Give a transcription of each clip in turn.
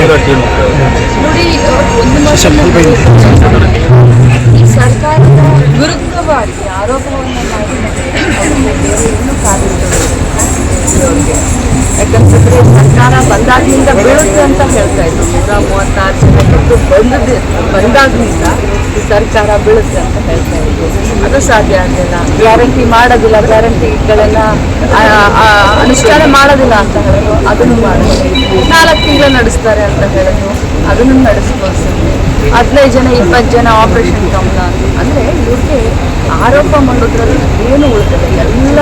ನೋಡಿ ಸರ್ಕಾರದ ವಿರುದ್ಧವಾಗಿ ಆರೋಪವನ್ನು ಮಾಡಿ ಅವ್ರಿಗೆ ಬೇರೆ ಏನು ಕಾರ್ಯಗಳು ಯಾಕಂತಂದ್ರೆ ಸರ್ಕಾರ ಬಂದಾಗ್ಲಿಂದ ಬೀಳುತ್ತೆ ಅಂತ ಹೇಳ್ತಾ ಇದ್ರು ನೂರ ಮೂವತ್ತಾರು ಜನ ಬಂದದ್ದು ಬಂದಾಗ್ಲಿಂದ ಈ ಸರ್ಕಾರ ಬೀಳುತ್ತೆ ಅಂತ ಹೇಳ್ತಾ ಇದ್ರು ಅದು ಸಾಧ್ಯ ಆಗಲಿಲ್ಲ ಗ್ಯಾರಂಟಿ ಮಾಡೋದಿಲ್ಲ ಗ್ಯಾರಂಟಿಗಳನ್ನ ಅನುಷ್ಠಾನ ಮಾಡೋದಿಲ್ಲ ಅಂತ ಹೇಳೋದು ಅದನ್ನು ಮಾಡಿದ್ರು ನಾಲ್ಕು ತಿಂಗಳು ನಡೆಸ್ತಾರೆ ಅಂತ ಹೇಳಿದ್ರು ಅದನ್ನು ನಡೆಸ್ಕೊಳ್ಸಿದ್ವಿ ಹದಿನೈದು ಜನ, ಇಪ್ಪತ್ತು ಜನ ಆಪರೇಷನ್ ಕಮಲ ಅಂದರೆ ಇವ್ರಿಗೆ ಆರೋಪ ಮಾಡೋದ್ರಲ್ಲಿ ಏನು ಉಳಿದಿದೆ? ಎಲ್ಲ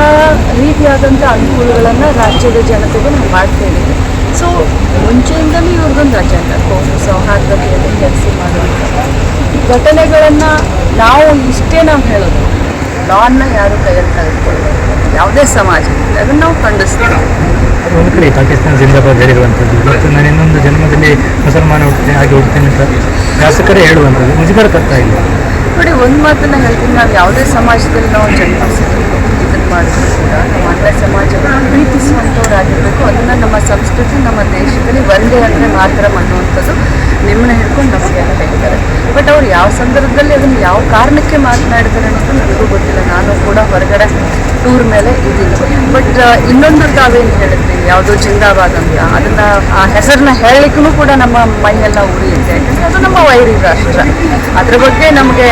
ರೀತಿಯಾದಂಥ ಅನುಕೂಲಗಳನ್ನು ರಾಜ್ಯದ ಜನತೆಗೆ ನಾವು ಮಾಡ್ತಾ ಇದ್ದೀವಿ. ಸೊ ಮುಂಚೆಯಿಂದಲೂ ಇವ್ರಿಗೊಂದು ಅಜೆಂಡ ಕೋಮು ಸೌಹಾರ್ದತೆಯಲ್ಲಿ ಕೆಲಸ ಮಾಡುವಂಥ ಘಟನೆಗಳನ್ನು ನಾವು ಇಷ್ಟೇ ನಾವು ಹೇಳೋದು. ಲಾನ್ನ ಯಾರು ಕೈಯಲ್ಲಿ ತೆಗೆದುಕೊಳ್ಳಬೇಕು ಯಾವುದೇ ಸಮಾಜ. ಅದನ್ನು ನಾವು ಖಂಡಿಸ್ತೀವಿ. ಒಂದು ಕಡೆ ಪಾಕಿಸ್ತಾನ ಜಿಂದಾಬಾದ್ ಹೇಳಿರುವಂಥದ್ದು. ಮತ್ತು ನಾನು ಇನ್ನೊಂದು ಜನ್ಮದಲ್ಲಿ ಮುಸಲ್ಮಾನ ಹುಡ್ತೇನೆ ಹಾಗೆ ಹುಡ್ತೇನೆ ಅಂತ ಶಾಸಕರೇ ಹೇಳುವಂಥದ್ದು. ಮುಜುಗರ ತರ್ತಾ ಇಲ್ಲ. ನೋಡಿ, ಒಂದು ಮಾತನ್ನು ಹೇಳ್ತೀನಿ. ನಾವು ಯಾವುದೇ ಸಮಾಜದಲ್ಲಿ ನಾವು ಜನ್ಮಿಸ್ತೀವಿ ಇದನ್ನು ಮಾಡಿದ್ರು ಕೂಡ ನಮ್ಮ ಅದನ್ನು ನಮ್ಮ ಸಂಸ್ಕೃತಿ, ನಮ್ಮ ದೇಶದಲ್ಲಿ ಒಂದೇ ಅಂದರೆ ಮಾತ್ರ ಅನ್ನುವಂಥದ್ದು ನಿಮ್ಮನ್ನ ಹಿಡ್ಕೊಂಡು ನಮಗೆ ಅಂತ ಹೇಳ್ತಾರೆ. ಬಟ್ ಅವ್ರು ಯಾವ ಸಂದರ್ಭದಲ್ಲಿ ಅದನ್ನು ಯಾವ ಕಾರಣಕ್ಕೆ ಮಾತನಾಡಿದ್ದಾರೆ ಅನ್ನೋದು ನನಗೂ ಗೊತ್ತಿಲ್ಲ. ನಾನು ಕೂಡ ಹೊರಗಡೆ ಟೂರ್ ಮೇಲೆ ಇದ್ದೀನಿ ಬಟ್ ಇನ್ನೊಂದು ತಾವೇನು ಹೇಳಿದ್ರಿ, ಯಾವುದು ಜಿಂದಾಬಾದ್ ಅಂತ. ಅದನ್ನ, ಆ ಹೆಸರನ್ನ ಹೇಳಲಿಕ್ಕೂ ಕೂಡ ನಮ್ಮ ಮೈಯೆಲ್ಲ ಉರಿಯುತ್ತೆ. ಯಾಕಂದ್ರೆ ಅದು ನಮ್ಮ ವೈರಿ ರಾಷ್ಟ್ರ. ಅದ್ರ ಬಗ್ಗೆ ನಮಗೆ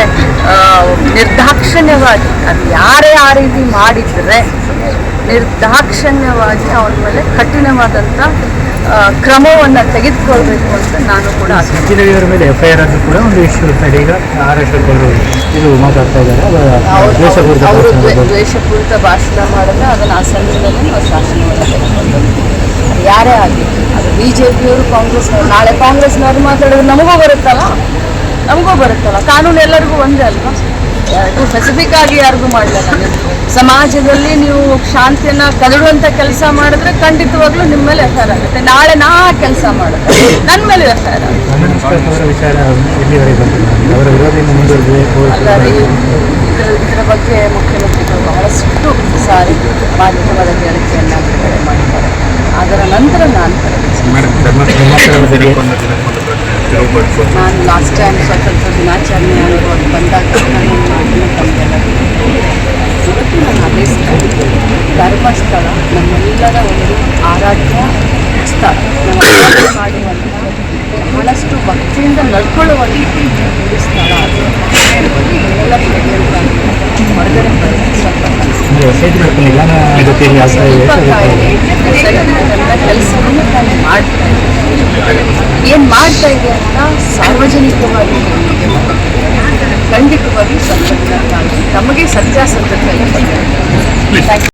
ನಿರ್ದಾಕ್ಷಿಣ್ಯವಾಗಿ, ಅದು ಯಾರೇ ಆ ರೀತಿ ಮಾಡಿದ್ರೆ ನಿರ್ದಾಕ್ಷಿಣ್ಯವಾಗಿ ಅವನ ಮೇಲೆ ಕಠಿಣವಾದಂಥ ಕ್ರಮವನ್ನು ತೆಗೆದುಕೊಳ್ಬೇಕು ಅಂತ ನಾನು ಕೂಡ ಆಸೆ ಸಿದ್ದಿರವಿಯವರ ಮೇಲೆ ಎಫ್ ಐ ಆರ್ ಆದರೂ ಕೂಡ ಒಂದು ಇಶ್ಯೂ ಇರ್ತಾ ಇದೆ ಈಗ ಅವರು ಇದು ಮಾತಾಡ್ತಾ ಇದ್ದಾರೆ. ಅವರು ದ್ವೇಷಪೂರಿತ ಭಾಷಣ ಮಾಡಿದ್ರೆ ಅದನ್ನು ಆ ಸಂದರ್ಭದಲ್ಲಿ ನಾವು ಅದು ಯಾರೇ ಆಗಲಿ ಅದು ಬಿ ಜೆ ಪಿಯವರು ಕಾಂಗ್ರೆಸ್ನವರು ನಾಳೆ ಕಾಂಗ್ರೆಸ್ನವರು ಮಾತಾಡಿದ್ರೆ ನಮಗೂ ಬರುತ್ತಲ್ಲ? ನಮಗೂ ಬರುತ್ತಲ್ಲ? ಕಾನೂನು ಎಲ್ಲರಿಗೂ ಒಂದೇ ಅಲ್ವಾ? ಯಾರಿಗೂ ಸ್ಪೆಸಿಫಿಕ್ ಆಗಿ ಯಾರಿಗೂ ಮಾಡಲ್ಲ ನಾನು. ಸಮಾಜದಲ್ಲಿ ನೀವು ಶಾಂತಿಯನ್ನ ಕದಡುವಂಥ ಕೆಲಸ ಮಾಡಿದ್ರೆ ಖಂಡಿತವಾಗ್ಲೂ ನಿಮ್ಮ ಮೇಲೆ ಎಫ್ ಆಗುತ್ತೆ. ನಾಳೆ ನಾ ಕೆಲಸ ಮಾಡುತ್ತೆ ನನ್ನ ಮೇಲೆ ಎಫ್ ಆಗುತ್ತೆ. ಅನಂತ್ ಅವರ ವಿಚಾರ ಎಲ್ಲಿವರೆಗೆ ಬಂದಿಲ್ಲ. ಅವರ ವಿರೋಧಿಯಿಂದ ಮುಂದುವರೆದು ಅಲ್ಲ ರೀ ಇದರ ಇದರ ಬಗ್ಗೆ ಮುಖ್ಯಮಂತ್ರಿಗಳು ಬಹಳಷ್ಟು ಸಾರಿ ಮಾಧ್ಯಮದ ಹೇಳಿಕೆಯನ್ನು ಬಿಡುಗಡೆ ಮಾಡಿದ್ದಾರೆ. ಅದರ ನಂತರ ನಾನು ನಾನು ಲಾಸ್ಟ್ ಟೈಮ್ ಸ್ವಾತಂತ್ರ್ಯ ದಿನಾಚರಣೆ ಅನುಭವ ಬಂದಾಗ ನಾನು ಮಾತಿನ ತಮ್ಮೆಲ್ಲ ಇವತ್ತು ನಾನು ಅದೇ ಸ್ಥಳ ಧರ್ಮಸ್ಥಳ ನಮ್ಮೆಲ್ಲರ ಒಂದು ಆರಾಧ್ಯ ಸ್ಥಳ. ನಮ್ಮ ಆರಾಧನೆ ಮಾಡುವಂಥ ಬಹಳಷ್ಟು ಭಕ್ತಿಯಿಂದ ನಡ್ಕೊಳ್ಳುವಂಥ ಒಂದು ಸ್ಥಳ ಅದು. ಹೊರಗಡೆ ನನ್ನ ನನ್ನ ಕೆಲಸವನ್ನು ನಾನು ಮಾಡ್ತಾ ಏನು ಮಾಡ್ತಾ ಇದೆ ಅಂತ ಸಾರ್ವಜನಿಕವಾಗಿ ಖಂಡಿತವಾಗಿ ಸಂಘಟನೆ ತಮಗೆ ಸತ್ಯಾಸತ್ಯ you.